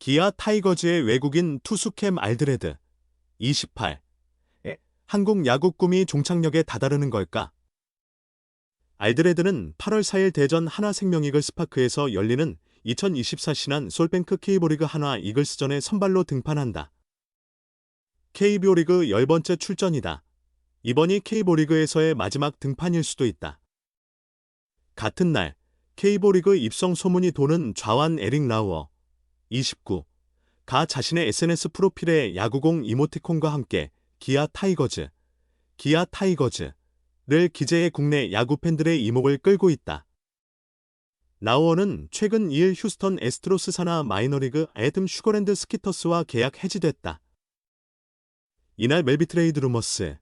기아 타이거즈의 외국인 투수캠 알드레드 28. 에, 한국 야구 꿈이 종착역에 다다르는 걸까? 알드레드는 8월 4일 대전 하나생명이글 스파크에서 열리는 2024 신한 솔뱅크 KBO 리그 한화 이글스전에 선발로 등판한다. KBO 리그 10번째 출전이다. 이번이 KBO 리그에서의 마지막 등판일 수도 있다. 같은 날 KBO 리그 입성 소문이 도는 좌완 에릭 라우어 29. 가 자신의 SNS 프로필에 야구공 이모티콘과 함께 기아 타이거즈, 기아 타이거즈를 기재해 국내 야구 팬들의 이목을 끌고 있다. 라우어는 최근 2일 휴스턴 에스트로스 산하 마이너리그 애덤 슈거랜드 스키터스와 계약 해지됐다. 이날 멜비 트레이드 루머스,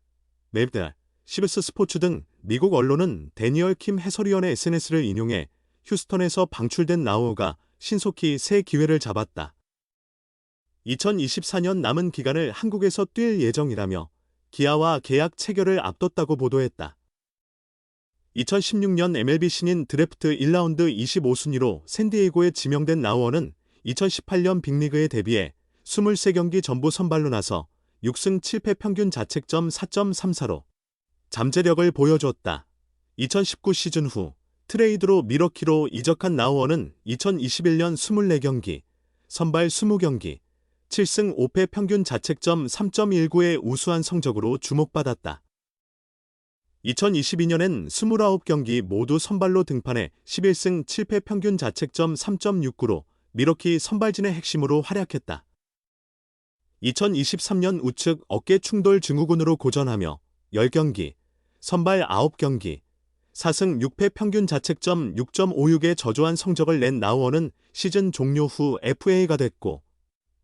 멜비달, 시브스 스포츠 등 미국 언론은 데니얼 킴 해설위원의 SNS를 인용해 휴스턴에서 방출된 라우어가 신속히 새 기회를 잡았다. 2024년 남은 기간을 한국에서 뛸 예정이라며 기아와 계약 체결을 앞뒀다고 보도했다. 2016년 MLB 신인 드래프트 1라운드 25순위로 샌디에이고에 지명된 라우어는 2018년 빅리그에 데뷔해 23경기 전부 선발로 나서 6승 7패 평균 자책점 4.34로 잠재력을 보여줬다. 2019 시즌 후 트레이드로 미러키로 이적한 라우어는 2021년 24경기, 선발 20경기, 7승 5패 평균 자책점 3.19의 우수한 성적으로 주목받았다. 2022년엔 29경기 모두 선발로 등판해 11승 7패 평균 자책점 3.69로 미러키 선발진의 핵심으로 활약했다. 2023년 우측 어깨 충돌 증후군으로 고전하며 10경기, 선발 9경기, 4승 6패 평균 자책점 6.56의 저조한 성적을 낸 나우어는 시즌 종료 후 FA가 됐고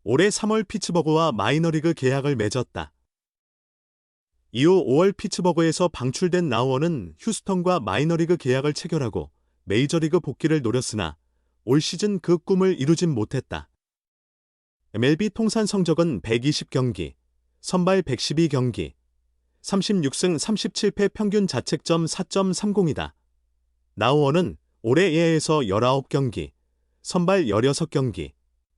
올해 3월 피츠버그와 마이너리그 계약을 맺었다. 이후 5월 피츠버그에서 방출된 나우어는 휴스턴과 마이너리그 계약을 체결하고 메이저리그 복귀를 노렸으나 올 시즌 그 꿈을 이루진 못했다. MLB 통산 성적은 120경기, 선발 112경기, 36승 37패 평균 자책점 4.30이다. 나우어는 올해 예에서 19경기, 선발 16경기,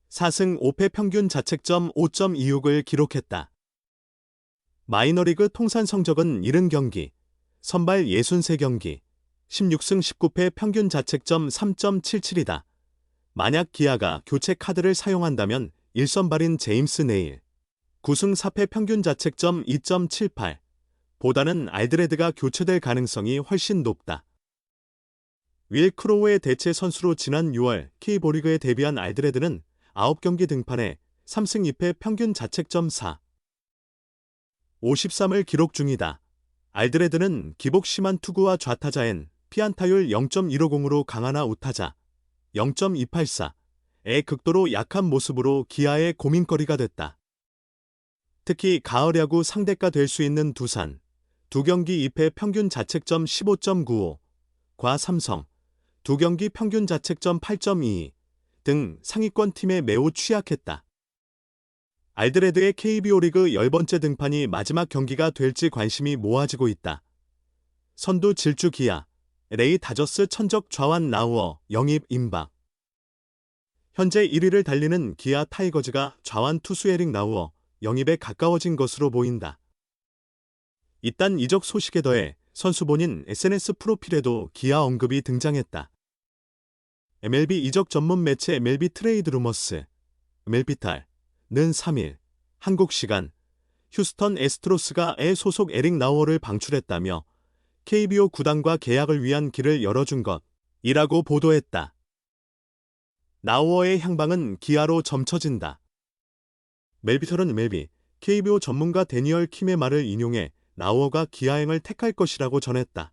4승 5패 평균 자책점 5.26을 기록했다. 마이너리그 통산 성적은 70경기, 선발 63경기, 16승 19패 평균 자책점 3.77이다. 만약 기아가 교체 카드를 사용한다면 1선발인 제임스 네일, 9승 4패 평균 자책점 2.78 보다는 알드레드가 교체될 가능성이 훨씬 높다. 윌 크로우의 대체 선수로 지난 6월 K보리그에 데뷔한 알드레드는 9경기 등판에 3승 2패 평균 자책점 4, 53을 기록 중이다. 알드레드는 기복 심한 투구와 좌타자엔 피안타율 0.150으로 강하나 우타자 0.284의 극도로 약한 모습으로 기아의 고민거리가 됐다. 특히 가을 야구 상대가 될 수 있는 두산, 두 경기 2패 평균 자책점 15.95, 과 삼성, 두 경기 평균 자책점 8.22 등 상위권 팀에 매우 취약했다. 알드레드의 KBO 리그 10번째 등판이 마지막 경기가 될지 관심이 모아지고 있다. 선두 질주 기아, 레이 다저스 천적 좌완 나우어 영입 임박. 현재 1위를 달리는 기아 타이거즈가 좌완 투수 에릭 나우어 영입에 가까워진 것으로 보인다. 이딴 이적 소식에 더해 선수 본인 SNS 프로필에도 기아 언급이 등장했다. MLB 이적 전문 매체 MLB 트레이드 루머스, MLB탈, 는 3일, 한국 시간, 휴스턴 에스트로스가 애 소속 에릭 나우어를 방출했다며 KBO 구단과 계약을 위한 길을 열어준 것이라고 보도했다. 나우어의 향방은 기아로 점쳐진다. 멜비털은 멜비, KBO 전문가 데니얼 킴의 말을 인용해 나우어가 기아행을 택할 것이라고 전했다.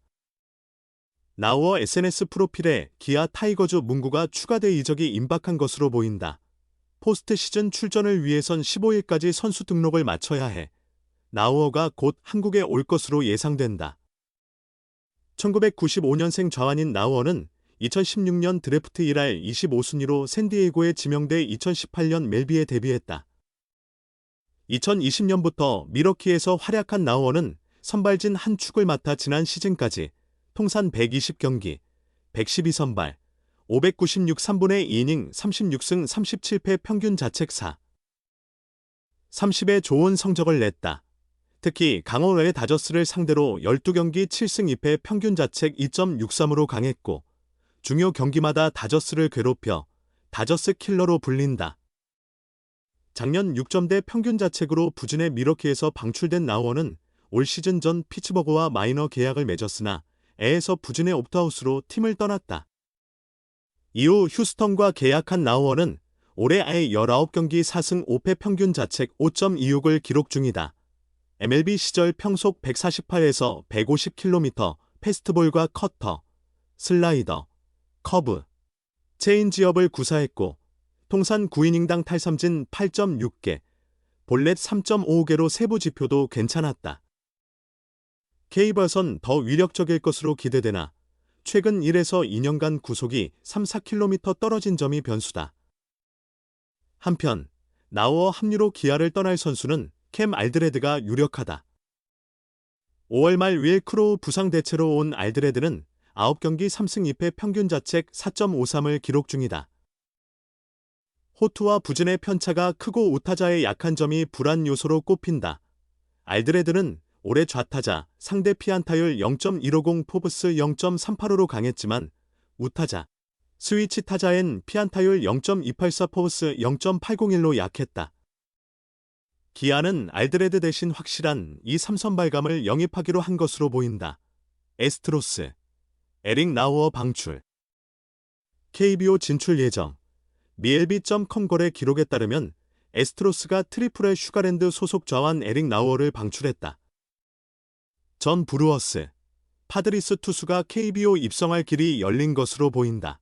나우어 SNS 프로필에 기아 타이거즈 문구가 추가돼 이적이 임박한 것으로 보인다. 포스트 시즌 출전을 위해선 15일까지 선수 등록을 마쳐야 해. 나우어가 곧 한국에 올 것으로 예상된다. 1995년생 좌완인 나우어는 2016년 드래프트 1할 25순위로 샌디에이고에 지명돼 2018년 멜비에 데뷔했다. 2020년부터 미러키에서 활약한 나우어는 선발진 한 축을 맡아 지난 시즌까지 통산 120경기, 112선발, 596 3분의 2이닝 36승 37패 평균 자책 4. 30의 좋은 성적을 냈다. 특히 강원외 다저스를 상대로 12경기 7승 2패 평균 자책 2.63으로 강했고 중요 경기마다 다저스를 괴롭혀 다저스 킬러로 불린다. 작년 6점대 평균 자책으로 부진의 미러키에서 방출된 나우어는 올 시즌 전 피츠버그와 마이너 계약을 맺었으나 애에서 부진의 옵트아웃으로 팀을 떠났다. 이후 휴스턴과 계약한 나우어는 올해 아예 19경기 4승 5패 평균 자책 5.26을 기록 중이다. MLB 시절 평속 148에서 150km, 패스트볼과 커터, 슬라이더, 커브, 체인지업을 구사했고 통산 9이닝당 탈삼진 8.6개, 볼넷 3.55개로 세부 지표도 괜찮았다. 케이버선 더 위력적일 것으로 기대되나 최근 1에서 2년간 구속이 3, 4km 떨어진 점이 변수다. 한편 나우어 합류로 기아를 떠날 선수는 캠 알드레드가 유력하다. 5월 말 윌 크로우 부상 대체로 온 알드레드는 9경기 3승 2패 평균 자책 4.53을 기록 중이다. 호투와 부진의 편차가 크고 우타자의 약한 점이 불안 요소로 꼽힌다. 알드레드는 올해 좌타자 상대 피안타율 0.150 포브스 0.385로 강했지만 우타자 스위치 타자엔 피안타율 0.284 포브스 0.801로 약했다. 기아는 알드레드 대신 확실한 이 삼선발감을 영입하기로 한 것으로 보인다. 에스트로스, 에릭 나우어 방출, KBO 진출 예정, 미엘비.com 거래 기록에 따르면 에스트로스가 트리플의 슈가랜드 소속 좌완 에릭 나우어를 방출했다. 전 브루어스, 파드리스 투수가 KBO 입성할 길이 열린 것으로 보인다.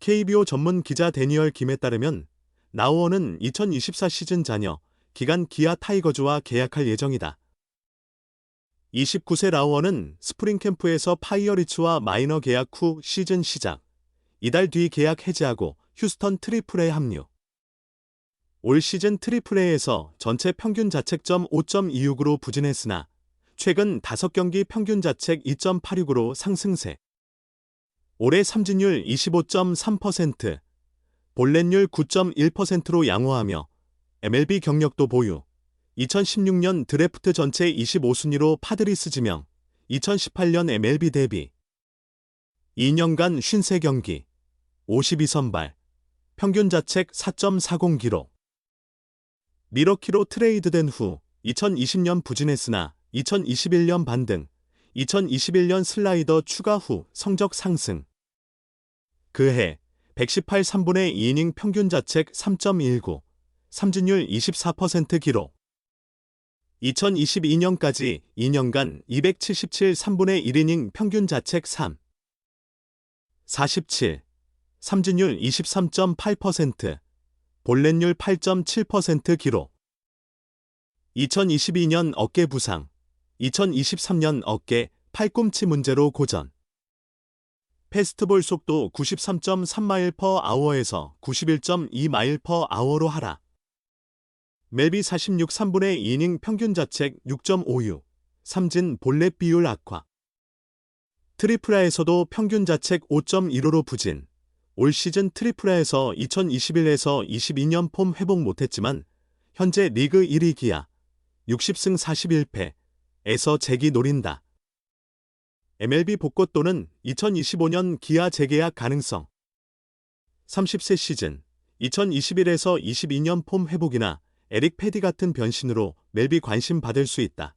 KBO 전문 기자 데니얼 김에 따르면 나우어는 2024 시즌 자녀 기간 기아 타이거즈와 계약할 예정이다. 29세 라우어는 스프링 캠프에서 파이어리츠와 마이너 계약 후 시즌 시작, 이달 뒤 계약 해지하고 휴스턴 트리플에 합류. 올 시즌 트리플에에서 전체 평균 자책점 5.26으로 부진했으나 최근 5경기 평균 자책 2.86으로 상승세. 올해 삼진율 25.3%, 볼넷율 9.1%로 양호하며 MLB 경력도 보유. 2016년 드래프트 전체 25순위로 파드리스 지명, 2018년 MLB 데뷔. 2년간 53경기, 52선발, 평균 자책 4.40 기록. 미러키로 트레이드된 후 2020년 부진했으나 2021년 반등, 2021년 슬라이더 추가 후 성적 상승. 그해 118 3분의 2이닝 평균 자책 3.19, 삼진율 24% 기록. 2022년까지 2년간 277 3분의 1이닝 평균 자책 3. 47. 삼진율 23.8%, 볼넷율 8.7% 기록. 2022년 어깨 부상, 2023년 어깨 팔꿈치 문제로 고전. 페스트볼 속도 93.3마일 퍼 아워에서 91.2 마일 퍼 아워로 하락. 멜비 46 3분의 2이닝 평균 자책 6.56, 삼진 볼넷 비율 악화. 트리플라에서도 평균 자책 5.15로 부진. 올 시즌 트리플라에서 2021에서 22년 폼 회복 못했지만 현재 리그 1위 기아 60승 41패에서 재기 노린다. MLB 복권 또는 2025년 기아 재계약 가능성 30세 시즌 2021에서 22년 폼 회복이나 에릭 패디 같은 변신으로 멜비 관심 받을 수 있다.